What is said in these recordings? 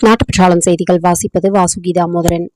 நாட்டுப்பற்றாளம் செய்திகள் வாசிப்பது வாசுகி தாமோதரன்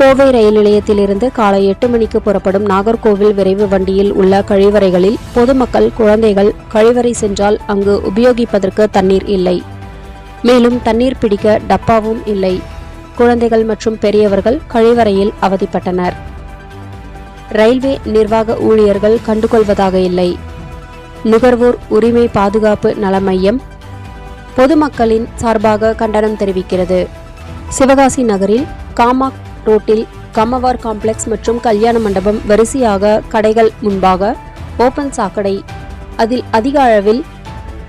கோவை ரயில் நிலையத்திலிருந்து காலை எட்டு மணிக்கு புறப்படும் நாகர்கோவில் விரைவு வண்டியில் உள்ள கழிவறைகளில் பொதுமக்கள் குழந்தைகள் கழிவறை சென்றால் அங்கு உபயோகிப்பதற்கு தண்ணீர் இல்லை. மேலும் தண்ணீர் பிடிக்க டப்பாவும் இல்லை. குழந்தைகள் மற்றும் பெரியவர்கள் கழிவறையில் அவதிப்பட்டனர். ரயில்வே நிர்வாக ஊழியர்கள் கண்டுகொள்வதாக இல்லை. நுகர்வோர் உரிமை பாதுகாப்பு நல மையம் பொதுமக்களின் சார்பாக கண்டனம் தெரிவிக்கிறது. சிவகாசி நகரில் காமாக் ரோட்டில் கம்மவார் காம்ப்ளெக்ஸ் மற்றும் கல்யாண மண்டபம் வரிசையாக கடைகள் முன்பாக ஓபன் சாக்கடை. அதில் அதிக அளவில்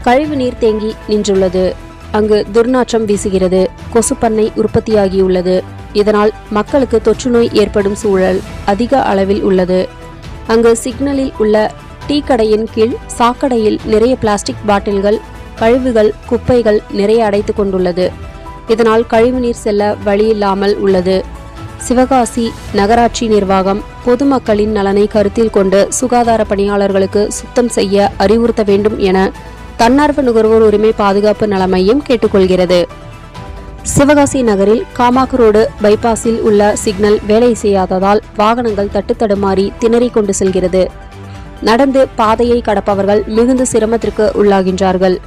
கழிவுநீர் தேங்கி நின்றுள்ளது. அங்கு துர்நாற்றம் வீசுகிறது. கொசுப்பண்ணை உற்பத்தியாகியுள்ளது. இதனால் மக்களுக்கு தொற்றுநோய் ஏற்படும் சூழல் அதிக அளவில் உள்ளது. அங்கு சிக்னலில் உள்ள டீ கடையின் கீழ் சாக்கடையில் நிறைய பிளாஸ்டிக் பாட்டில்கள் கழிவுகள் குப்பைகள் நிறைய அடைத்து கொண்டுள்ளது. இதனால் கழிவுநீர் செல்ல வழியில்லாமல் உள்ளது. சிவகாசி நகராட்சி நிர்வாகம் பொதுமக்களின் நலனை கருத்தில் கொண்டு சுகாதார பணியாளர்களுக்கு சுத்தம் செய்ய அறிவுறுத்த வேண்டும் என தன்னார்வ நுகர்வோர் உரிமை பாதுகாப்பு நல மையம் கேட்டுக்கொள்கிறது. சிவகாசி நகரில் காமாக் ரோடு பைபாஸில் உள்ள சிக்னல் வேலை செய்யாததால் வாகனங்கள் தட்டுத்தடுமாறி திணறிக் கொண்டு செல்கிறது. நடந்து பாதையை கடப்பவர்கள் மிகுந்த சிரமத்திற்கு உள்ளாகின்றார்கள்.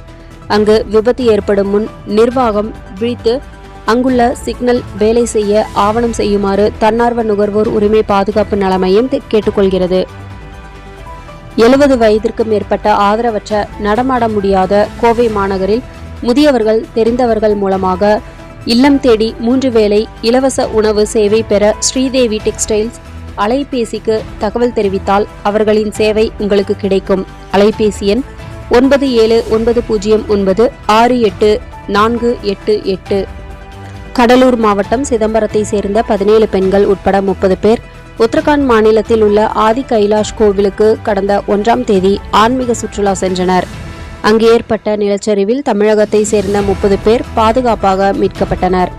அங்கு விபத்து ஏற்படும் முன் நிர்வாகம் விழித்து அங்குள்ள சிக்னல் வேலை செய்ய ஆவணம் செய்யுமாறு தன்னார்வ நுகர்வோர் உரிமை பாதுகாப்பு நல மையம் கேட்டுக்கொள்கிறது. எழுபது வயதிற்கு மேற்பட்ட ஆதரவற்ற நடமாட முடியாத கோவை மாநகரில் முதியவர்கள் தெரிந்தவர்கள் மூலமாக இல்லம் தேடி மூன்று வேளை இலவச உணவு சேவை பெற ஸ்ரீதேவி டெக்ஸ்டைல்ஸ் அலைபேசிக்கு தகவல் தெரிவித்தால் அவர்களின் சேவை உங்களுக்கு கிடைக்கும். அலைபேசி எண் ஒன்பது ஏழு ஒன்பது பூஜ்ஜியம் ஒன்பது ஆறு எட்டு நான்கு எட்டு எட்டு. கடலூர் மாவட்டம் சிதம்பரத்தை சேர்ந்த பதினேழு பெண்கள் உட்பட முப்பது பேர் உத்தரகாண்ட் மாநிலத்தில் உள்ள ஆதி கைலாஷ் கோவிலுக்கு கடந்த ஒன்றாம் தேதி ஆன்மீக சுற்றுலா சென்றனர். அங்கு ஏற்பட்ட நிலச்சரிவில் தமிழகத்தை சேர்ந்த முப்பது பேர் பாதுகாப்பாக மீட்கப்பட்டனர்.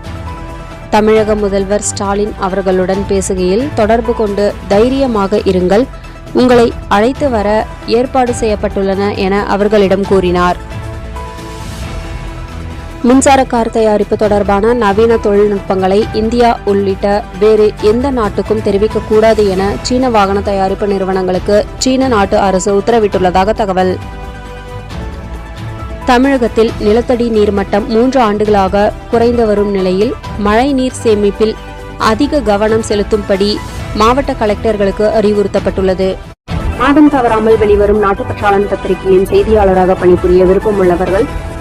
தமிழக முதல்வர் ஸ்டாலின் அவர்களுடன் பேசுகையில் தொடர்பு கொண்டு தைரியமாக இருங்கள் உங்களை அழைத்து வர ஏற்பாடு செய்யப்பட்டுள்ளன என அவர்களிடம் கூறினார். மின்சார கார் தயாரிப்பு தொடர்பான நவீன தொழில்நுட்பங்களை இந்தியா உள்ளிட்ட வேறு எந்த நாட்டுக்கும் தெரிவிக்கக்கூடாது என சீன வாகன தயாரிப்பு நிறுவனங்களுக்கு சீன நாட்டு அரசு உத்தரவிட்டுள்ளதாக தகவல். தமிழகத்தில் நிலத்தடி நீர்மட்டம் மூன்று ஆண்டுகளாக குறைந்து வரும் நிலையில் மழைநீர் சேமிப்பில் அதிக கவனம் செலுத்தும்படி மாவட்ட கலெக்டர்களுக்கு அறிவுறுத்தப்பட்டுள்ளது. மாதம் தவறாமல் வெளிவரும் நாட்டுப்பற்றாளன் பத்திரிகையின் செய்தியாளராக பணிபுரிய விருப்பம் உள்ளவர்கள்